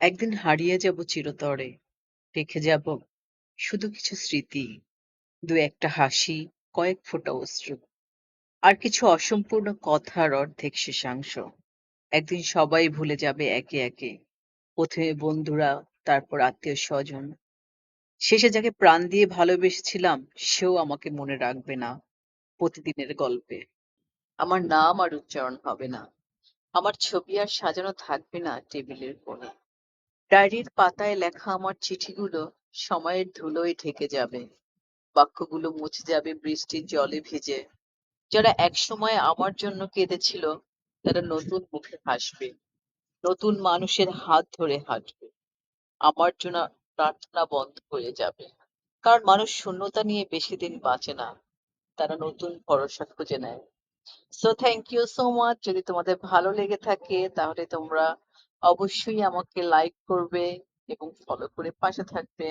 একদিন হারিয়ে যাব চিরতরে, রেখে যাব শুধু কিছু স্মৃতি, দু-একটা হাসি, কয়েক ফোঁটা অশ্রু। আর কিছু অসম্পূর্ণ কথার অর্ধেক শেষাংশ। একদিন সবাই ভুলে যাবে একে একে। প্রথমে বন্ধুরা, তারপর আত্মীয়স্বজন। শেষে যাকে প্রাণ দিয়ে ভালোবেসেছিলাম সেও আমাকে মনে রাখবে না প্রতিদিনের গল্পে। আমার নাম আর উচ্চারণ হবে না। আমার ছবি আর সাজানো থাকবে না টেবিলের কোণে। ডায়েরির পাতায় লেখা আমার চিঠিগুলো সময়ের ধুলোয় ঢেকে যাবে। বাক্যগুলো মুছে যাবে বৃষ্টির জলে ভিজে। যারা একসময় আমার জন্য কেঁদেছিল, তারা নতুন মুখে হাসবে। নতুন মানুষের হাত ধরে হাঁটবে। আমার জন্য প্রার্থনা বন্ধ হয়ে যাবে। কারণ মানুষ শূন্যতা নিয়ে বেশি দিন বাঁচে না। তারা নতুন ভরসা খুঁজে নেয়। So thank you so much যদি তোমাদের ভালো লেগে থাকে, তাহলে তোমরা অবশ্যই আমাকে লাইক করবে এবং ফলো করে পাশে থাকবে।